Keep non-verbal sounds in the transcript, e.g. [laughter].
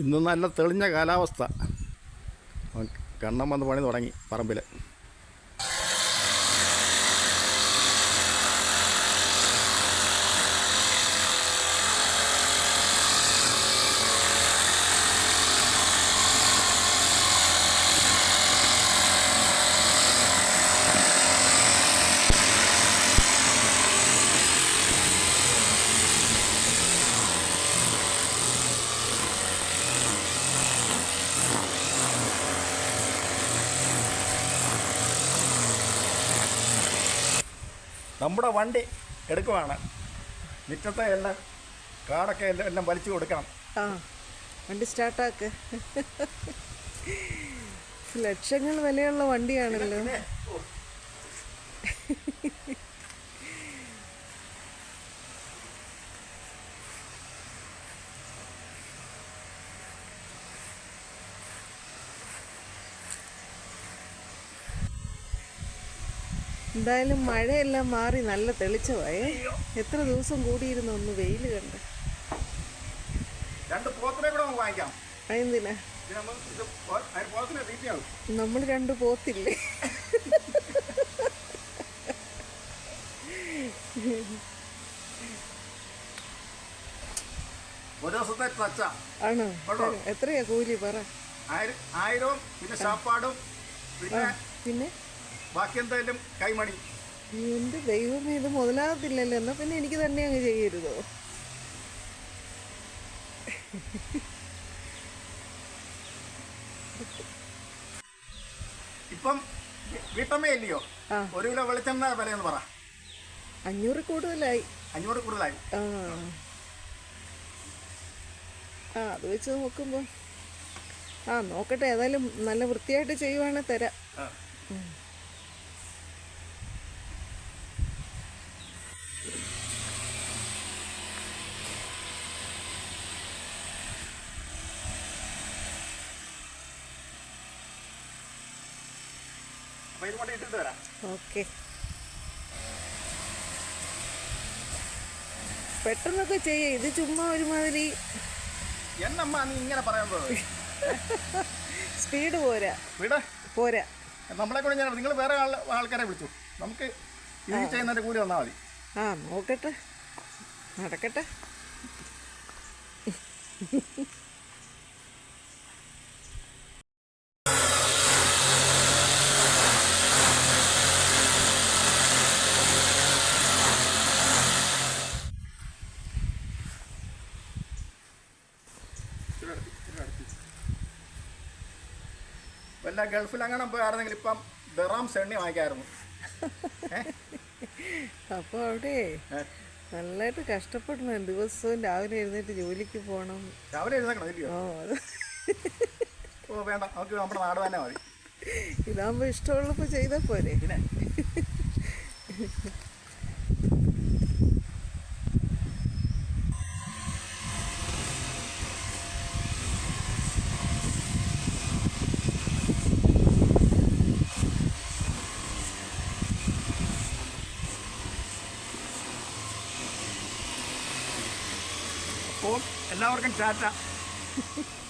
ഇന്ന് നല്ല തെളിഞ്ഞ കാലാവസ്ഥ. കണ്ണം വന്ന് പണി തുടങ്ങി പറമ്പിൽ നമ്മുടെ വണ്ടി എടുക്കുവാണ്. മുറ്റത്തെ എല്ലാം കാടൊക്കെ എല്ലാം എല്ലാം വലിച്ചു കൊടുക്കണം. ആ വണ്ടി സ്റ്റാർട്ടാക്ക് ലക്ഷങ്ങൾ വിലയുള്ള വണ്ടിയാണല്ലോ പിന്നെ, ഓ, എന്തായാലും മഴയെല്ലാം മാറി നല്ല തെളിച്ചമായി. എത്ര ദിവസം കൂടിയിരുന്നു ഒന്ന് വെയിൽ കണ്ട്. നമ്മൾ രണ്ട് പോത്തില്ലേ? ആണോ. എത്രയാ കൂലി പറ. ആയിരം ആയിരവും പിന്നെ ശാപ്പാടും പിന്നെ പിന്നെ? ബാക്കി എന്തായാലും കൈമണി. എന്റെ ദൈവമേ ഇത് മുതലാകത്തില്ലല്ലോ. എന്നാ പിന്നെ എനിക്ക് തന്നെ അങ്ങ് ചെയ്യരുതോ? ഇപ്പം വി- വീട്ടമ്മയില്ലയോ ആ. ഒരു കിലോ വെളിച്ചെണ്ണ വിലയെന്ന് പറ. അഞ്ഞൂറ് കൂടുതലായി. അഞ്ഞൂറ് കൂടുതലായി. ആ. ആ അത് വെച്ച് നോക്കുമ്പോൾ ആ നോക്കട്ടെ. ഏതായാലും നല്ല വൃത്തിയായിട്ട് ചെയ്യുവാണെങ്കിൽ തരാം. ആ. അപ്പൊ ഇത് കൊണ്ട് ഇട്ടിട്ട് വരാം. ഓക്കെ. പെട്ടെന്നൊക്കെ ചെയ്യേ. ഇത് ചുമ്മാ ഒരുമാതിരി എന്നമ്മ നീ ഇങ്ങനെ പറയാൻ പോകുന്നത് [laughs] സ്പീഡ് പോരാ. വീട് പോരാ. നമ്മളെ കൂടെ ഞാൻ നിങ്ങൾ വേറെ ആൾ ആൾക്കാരെ വിളിച്ചു. നമുക്ക് ഇത് ചെയ്യുന്നതിന്റെ കൂടി വന്നാൽ മതി. ആ നോക്കട്ടെ. നടക്കട്ടെ. വല്ല ഗൾഫിൽ അങ്ങനെ പോയായിരുന്നെങ്കിൽ ഇപ്പം ദറാം സെണ്ണി വാങ്ങിക്കായിരുന്നു. [laughs] അപ്പോൾ അവിടെ നല്ലായിട്ട് നല്ലതായിട്ട് കഷ്ടപ്പെടണം ദിവസവും രാവിലെ എഴുന്നേറ്റ് ജോലിക്ക് പോകണം രാവിലെ എഴുന്നേക്കണം ഇല്ലയോ ഓ വേണ്ട. നമുക്ക് നമ്മുടെ നാട് തന്നെ മതി. ഇതാകുമ്പോൾ ഇഷ്ടമുള്ളപ്പോൾ ചെയ്താൽ പോരെ. പിന്നെ? [laughs] എല്ലാവർക്കും ടാറ്റ. [laughs]